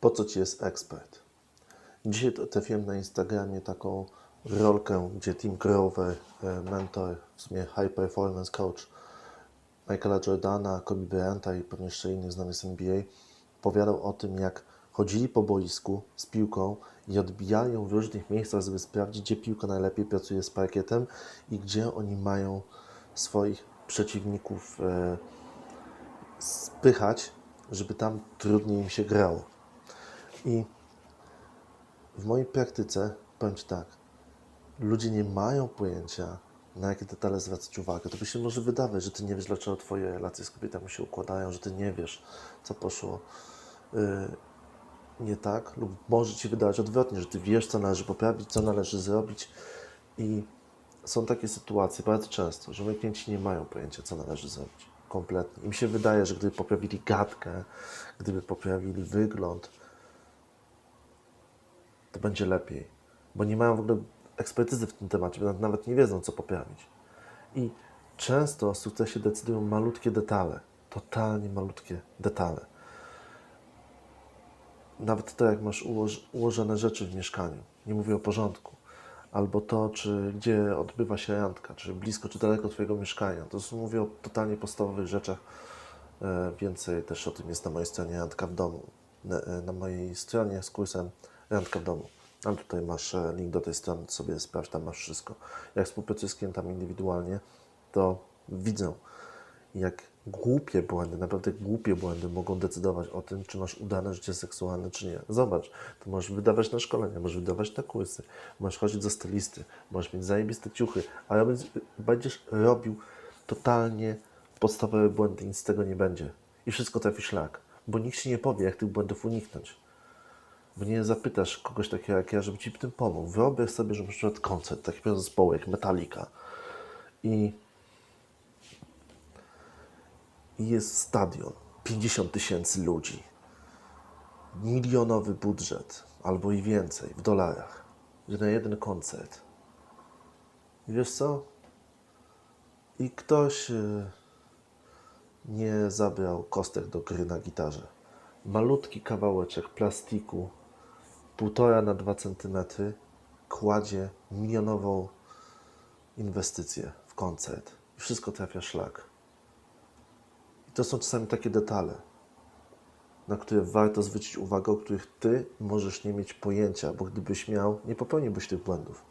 Po co ci jest ekspert? Dzisiaj trafiłem na Instagramie taką rolkę, gdzie Tim Grover, e, mentor, w sumie high performance coach Michaela Jordana, Kobe Bryanta i pewnie jeszcze innych znanych z NBA, opowiadał o tym, jak chodzili po boisku z piłką i odbijali ją w różnych miejscach, żeby sprawdzić, gdzie piłka najlepiej pracuje z parkietem i gdzie oni mają swoich przeciwników e, spychać, żeby tam trudniej im się grało. I w mojej praktyce powiem Ci tak, ludzie nie mają pojęcia, na jakie detale zwracać uwagę. To by się może wydawać, że Ty nie wiesz, dlaczego Twoje relacje z kobietami się układają, że Ty nie wiesz, co poszło y, nie tak, lub może Ci wydawać odwrotnie, że Ty wiesz, co należy poprawić, co należy zrobić i są takie sytuacje bardzo często, że moi klienci nie mają pojęcia, co należy zrobić. Kompletnie. Im się wydaje, że gdyby poprawili gadkę, gdyby poprawili wygląd, to będzie lepiej. Bo nie mają w ogóle ekspertyzy w tym temacie, nawet nie wiedzą, co poprawić. I często o sukcesie decydują malutkie detale, totalnie malutkie detale. Nawet to, jak masz ułoż, ułożone rzeczy w mieszkaniu, nie mówię o porządku, albo to, czy gdzie odbywa się randka, czy blisko, czy daleko Twojego mieszkania. To są, mówię o totalnie podstawowych rzeczach. E, Więcej też o tym jest na mojej stronie Randka w domu. Na, e, na mojej stronie z kursem Randka w domu. Ale tutaj masz e, link do tej strony, sobie sprawdź, tam masz wszystko. Jak współpracuję z klientami indywidualnie, to widzę, jak głupie błędy, naprawdę głupie błędy mogą decydować o tym, czy masz udane życie seksualne, czy nie. Zobacz, to możesz wydawać na szkolenia, możesz wydawać na kursy, możesz chodzić do stylisty, możesz mieć zajebiste ciuchy, ale będziesz robił totalnie podstawowe błędy, nic z tego nie będzie. I wszystko trafi szlak, bo nikt ci nie powie, jak tych błędów uniknąć. Bo nie zapytasz kogoś takiego jak ja, żeby ci w tym pomógł. Wyobraź sobie, że na przykład koncert takiego zespołu jak Metallica i jest stadion, 50 tysięcy ludzi, milionowy budżet, albo i więcej w dolarach, na jeden koncert. I wiesz co? I ktoś e, nie zabrał kostek do gry na gitarze. Malutki kawałeczek plastiku, półtora na dwa centymetry, kładzie milionową inwestycję w koncert. I wszystko trafia szlak. I to są czasami takie detale, na które warto zwrócić uwagę, o których ty możesz nie mieć pojęcia, bo gdybyś miał, nie popełniłbyś tych błędów.